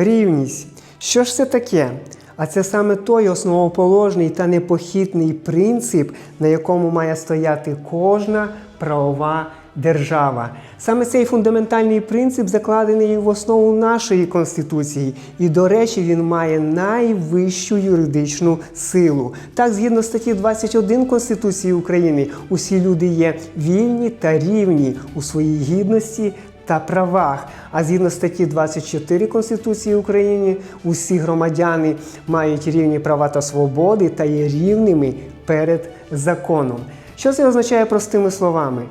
Рівність. Що ж це таке? А це саме той основоположний та непохитний принцип, на якому має стояти кожна правова держава. Саме цей фундаментальний принцип закладений в основу нашої конституції, і, до речі, він має найвищу юридичну силу. Так, згідно статті 21 Конституції України, усі люди є вільні та рівні у своїй гідності та правах. А згідно статті 24 Конституції України, усі громадяни мають рівні права та свободи та є рівними перед законом. Що це означає простими словами?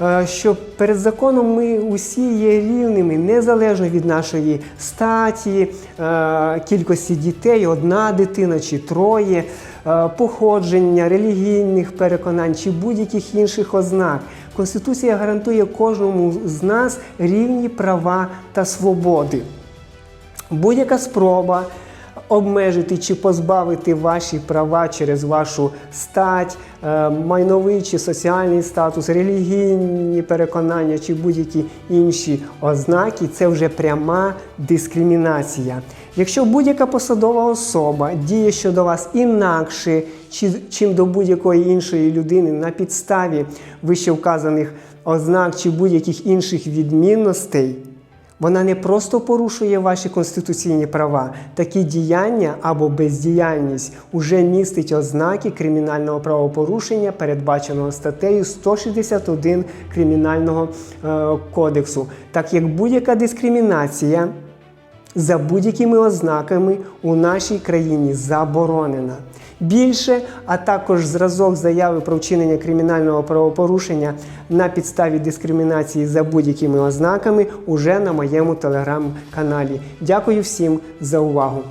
Е, Що перед законом ми усі є рівними незалежно від нашої статі, е, кількості дітей, одна дитина чи троє, е, походження, релігійних переконань чи будь-яких інших ознак. Конституція гарантує кожному з нас рівні права та свободи. Будь-яка спроба обмежити чи позбавити ваші права через вашу стать, е, майновий чи соціальний статус, релігійні переконання чи будь-які інші ознаки це вже пряма дискримінація. Якщо будь-яка посадова особа діє щодо вас інакше, чи, чим до будь-якої іншої людини на підставі вище вказаних ознак чи будь-яких інших відмінностей, вона не просто порушує ваші конституційні права, такі діяння або бездіяльність уже містить ознаки кримінального правопорушення, передбаченого статтею 161 Кримінального е, кодексу, так як будь-яка дискримінація за будь-якими ознаками у нашій країні заборонена. Більше, а також зразок заяви про вчинення кримінального правопорушення на підставі дискримінації за будь-якими ознаками уже на моєму телеграм-каналі. Дякую всім за увагу!